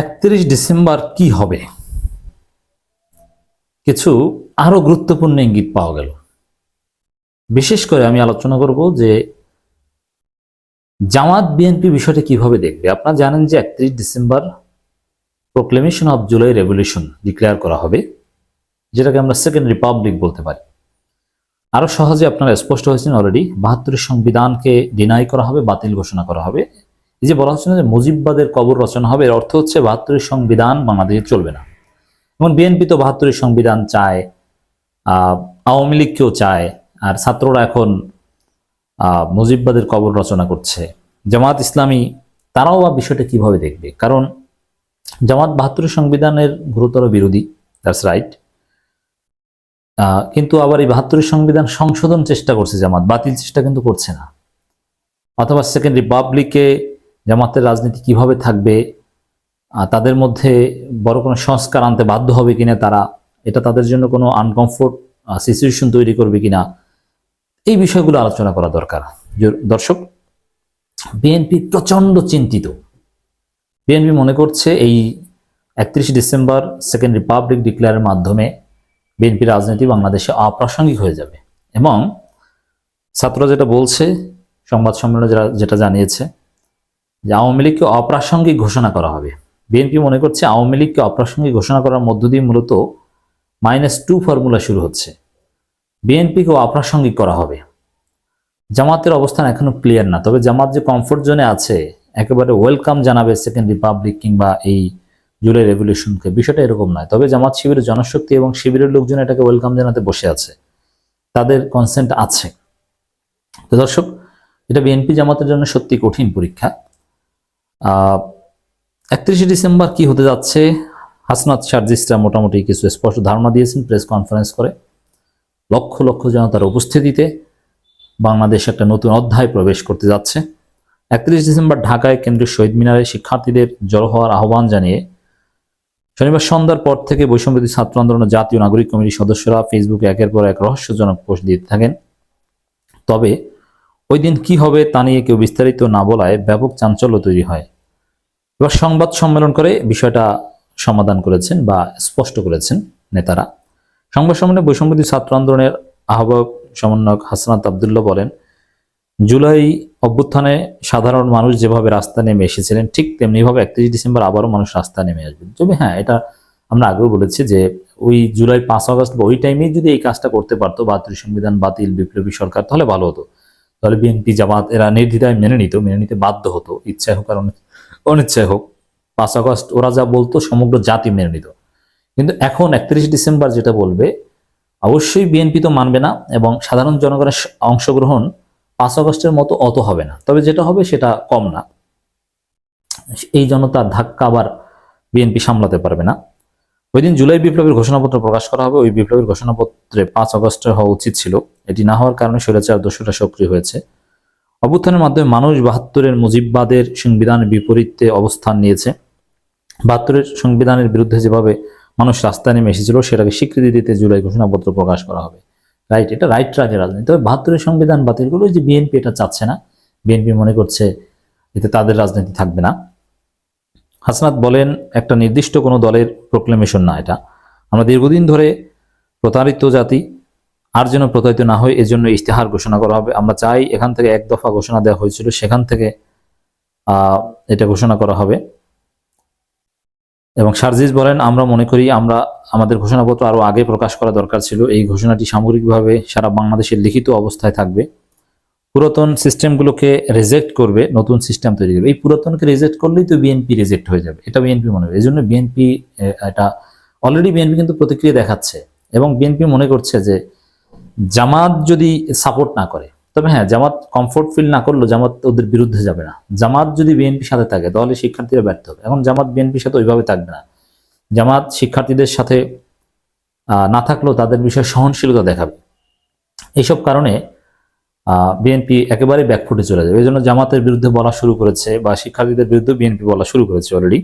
একত্রিশ ডিসেম্বর কি হবে? কিছু আরও গুরুত্বপূর্ণ ইঙ্গিত পাওয়া গেল। বিশেষ করে আমি আলোচনা করব যে জামাত বিএনপি বিষয়টা কীভাবে দেখবে? আপনারা জানেন যে একত্রিশ December proclamation of July revolution declare করা হবে, যেটাকে আমরা সেকেন্ড রিপাবলিক বলতে পারি। আরও সহজে আপনারা স্পষ্ট হয়েছেন অলরেডি বাহাত্তরের সংবিধানকে ডিনাই করা হবে, বাতিল ঘোষণা করা হবে। এই যে বলা হচ্ছে না যে মুজিববাদের কবর রচনা হবে, এর অর্থ হচ্ছে বাহাত্তরের সংবিধান বাংলাদেশে চলবে না। এবং বিএনপি তো বাহাত্তরের সংবিধান চায় আওয়ামী লীগকেও চায়, আর ছাত্ররা এখন মুজিববাদের কবর রচনা করছে। জামাত ইসলামী, তারাও বা বিষয়টা কীভাবে দেখবে? কারণ জামাত বাহাত্তরের সংবিধানের গুরুতর বিরোধী দ্যাটস রাইট কিন্তু আবার এই বাহাত্তরের সংবিধান সংশোধন চেষ্টা করছে জামাত, বাতিল চেষ্টা কিন্তু করছে না। অথবা সেকেন্ড রিপাবলিকে জামাতের রাজনীতি কীভাবে থাকবে তাদের মধ্যে বড় কোনো সংস্কার আনতে বাধ্য হবে কিনা তারা, এটা তাদের জন্য কোনো আনকমফোর্ট সিচুয়েশন তৈরি করবে কিনা, এই বিষয়গুলো আলোচনা করা দরকার। দর্শক, বিএনপি প্রচণ্ড চিন্তিত। বিএনপি মনে করছে এই একত্রিশে ডিসেম্বর সেকেন্ড রিপাবলিক ডিক্লেয়ারের মাধ্যমে বিএনপি রাজনীতি বাংলাদেশে অপ্রাসঙ্গিক হয়ে যাবে এবং ছাত্ররা যেটা বলছে, সংবাদ সম্মেলনে যারা যেটা জানিয়েছে যে আওয়ামী লীগকে অপ্রাসঙ্গিক ঘোষণা করা হবে। বিএনপি মনে করছে আওয়ামী লীগকে অপ্রাসঙ্গিক ঘোষণা করার মধ্য দিয়ে মূলত মাইনাস টু ফর্মুলা শুরু হচ্ছে। বিএনপিকে অপ্রাসঙ্গিক করা হবে। জামাতের অবস্থান এখনও ক্লিয়ার না, তবে জামাত যে কমফোর্ট জোনে আছে, একেবারে ওয়েলকাম জানাবে সেকেন্ড রিপাবলিক কিংবা এই জুলাই রেভলিউশনকে। বিষয়টা এরকম নয়, তবে জামাত শিবিরের জনশক্তি এবং শিবিরের লোকজন এটাকে ওয়েলকাম জানাতে বসে আছে। তাদের কনসেন্ট আছে। তো দর্শক, এটা বিএনপি জামাতের জন্য সত্যি কঠিন পরীক্ষা। একত্রিশে ডিসেম্বর কি হতে যাচ্ছে? হাসনাত সার্জিসরা মোটামুটি কিছু স্পষ্ট ধারণা দিয়েছেন, প্রেস কনফারেন্স করে। লক্ষ লক্ষ জনতার উপস্থিতিতে বাংলাদেশ একটা নতুন অধ্যায় প্রবেশ করতে যাচ্ছে। একত্রিশ ডিসেম্বর ঢাকায় কেন্দ্রীয় শহীদ মিনারে শিক্ষার্থীদের জড়ো হওয়ার আহ্বান জানিয়ে শনিবার সন্ধ্যার পর থেকে বৈষম্যবিরোধী ছাত্র আন্দোলন জাতীয় নাগরিক কমিটির সদস্যরা ফেসবুকে একের পর এক রহস্যজনক পোস্ট দিতে থাকেন। তবে ওই দিন কি হবে তা নিয়ে কেউ বিস্তারিত না বলায় ব্যাপক চাঞ্চল্য তৈরি হয়। এবার সংবাদ সম্মেলন করে বিষয়টা সমাধান করেছেন বা স্পষ্ট করেছেন নেতারা। সংবাদ সম্মেলনে বৈষম্যবিরোধী ছাত্র আন্দোলনের আহ্বায়ক সমন্বয়ক হাসনাত আবদুল্লাহ বলেন, জুলাই অভ্যুত্থানে সাধারণ মানুষ যেভাবে রাস্তা নেমে এসেছিলেন, ঠিক তেমনিভাবে একত্রিশ ডিসেম্বর আবারও মানুষ রাস্তা নেমে আসবেন তবে হ্যাঁ এটা আমরা আগেও বলেছি যে ওই জুলাই পাঁচ আগস্ট বা ওই টাইমে যদি এই কাজটা করতে পারতো বাহাত্তর সংবিধান, বাতিল বিপ্লবী সরকার, তাহলে ভালো হতো। তাহলে বিএনপি জামাত এরা নির্দ্বিধায় মেনে নিত, মেনে নিতে বাধ্য হতো, ইচ্ছায় হোক আর অনিচ্ছায় হোক, পাঁচ আগস্ট ওরা যা বলতো সমগ্র জাতি মেনে নিত। কিন্তু এখন একত্রিশ ডিসেম্বর যেটা বলবে, অবশ্যই বিএনপি তো মানবে না এবং সাধারণ জনগণের অংশগ্রহণ পাঁচ আগস্টের মতো অত হবে না। তবে যেটা হবে সেটা কম না। এই জনতার ধাক্কা আবার বিএনপি সামলাতে পারবে না। ওই দিন জুলাই বিপ্লবের ঘোষণাপত্র প্রকাশ করা হবে। ওই বিপ্লবের ঘোষণাপত্রে পাঁচ আগস্টের হওয়া উচিত ছিল। এটি না হওয়ার কারণে স্বৈরাচার দস্যুরা সক্রিয় হয়েছে। অভ্যুত্থানের মাধ্যমে মানুষ বাহাত্তরের মুজিববাদের সংবিধানের বিপরীতে অবস্থান নিয়েছে। বাহাত্তরের সংবিধানের বিরুদ্ধে যেভাবে মানুষ রাস্তায় নেমে এসেছিল, সেটাকে স্বীকৃতি দিতে জুলাই ঘোষণাপত্র প্রকাশ করা হবে। রাইট, এটা রাইট ট্রাকের রাজনীতি। তবে বাহাত্তরের সংবিধান বাতিল করল যে বিএনপি এটা চাচ্ছে না। বিএনপি মনে করছে এতে তাদের রাজনীতি থাকবে না। হাসনাত বলেন, একটা নির্দিষ্ট কোনো দলের প্রোক্লেমেশন না এটা। আমরা দীর্ঘদিন ধরে প্রতারিত জাতি আর যেন প্রতারিত না হয়, এজন্য ইশতেহার ঘোষণা করা হবে। আমরা চাই এখান থেকে এক দফা ঘোষণা দেওয়া হয়েছিল, সেখান থেকে এটা ঘোষণা করা হবে। এবং সার্জিস বলেন, আমরা মনে করি আমরা, আমাদের ঘোষণাপত্র আরও আগে প্রকাশ করা দরকার ছিল। এই ঘোষণাটি সামগ্রিকভাবে সারা বাংলাদেশের লিখিত অবস্থায় থাকবে। পুরাতন সিস্টেমগুলোকে রিজেক্ট করবে, নতুন সিস্টেম তৈরি করবে। এই পুরাতনকে রিজেক্ট করলেই তো বিএনপি রিজেক্ট হয়ে যাবে। এটা বিএনপি মনে হবে এই জন্য বিএনপি এটা অলরেডি বিএনপি কিন্তু প্রতিক্রিয়া দেখাচ্ছে। এবং বিএনপি মনে করছে যে জামাত যদি সাপোর্ট না করে, তবে হ্যাঁ জামাত কমফোর্ট ফিল না করলেও জামাত ওদের বিরুদ্ধে যাবে না। জামাত যদি বিএনপির সাথে থাকে, তাহলে শিক্ষার্থীরা ব্যর্থ হবে। এখন জামাত বিএনপির সাথে ওইভাবে থাকবে না। জামাত শিক্ষার্থীদের সাথে না থাকলেও তাদের বিষয়ে সহনশীলতা দেখাবে। এইসব কারণে বিএনপি একেবারে ব্যাকফুটে চলে যাবে। এই জন্য জামাতের বিরুদ্ধে বলা শুরু করেছে বা শিক্ষার্থীদের বিরুদ্ধে বিএনপি বলা শুরু করেছে অলরেডি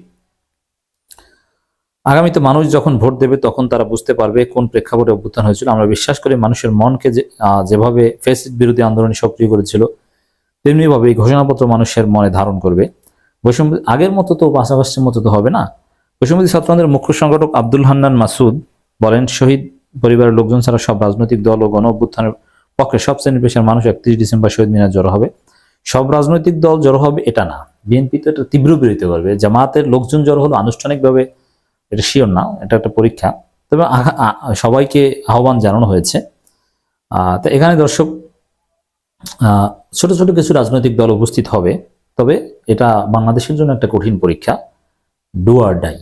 আগামীতে মানুষ যখন ভোট দেবে, তখন তারা বুঝতে পারবে কোন প্রেক্ষাপটে অভ্যুত্থান হয়েছিল। আমরা বিশ্বাস করি মানুষের মনকে যেভাবে ফেসিড বিরোধী আন্দোলনে সক্রিয় করেছিল তেমনি ভাবে এই ঘোষণাপত্র মানুষের মনে ধারণ করবে। বৈষম্য আগের মতো তো আগস্টের মতো তো হবে না। বৈষম্যদী ছাত্রদের মুখ্য সংগঠক আব্দুল হান্নান মাসুদ বলেন, শহীদ পরিবারের লোকজন ছাড়া সব রাজনৈতিক দল ও গণ অভ্যুত্থানের পক্ষে সব শ্রেণির পেশার মানুষ একত্রিশ ডিসেম্বর শহীদ মিনার জড়ো হবে। সব রাজনৈতিক দল জড়ো হবে এটা না। বিএনপি তো এটা তীব্র বিরোধিতা করবে। জামাতের লোকজন জড়ো হলো আনুষ্ঠানিকভাবে এটা শিওর না, এটা একটা পরীক্ষা। তবে সবাইকে আহ্বান জানানো হয়েছে। তো এখানে দর্শক ছোট ছোট কিছু রাজনৈতিক দল উপস্থিত হবে। তবে এটা বাংলাদেশের জন্য একটা কঠিন পরীক্ষা ডুয়ার ডাই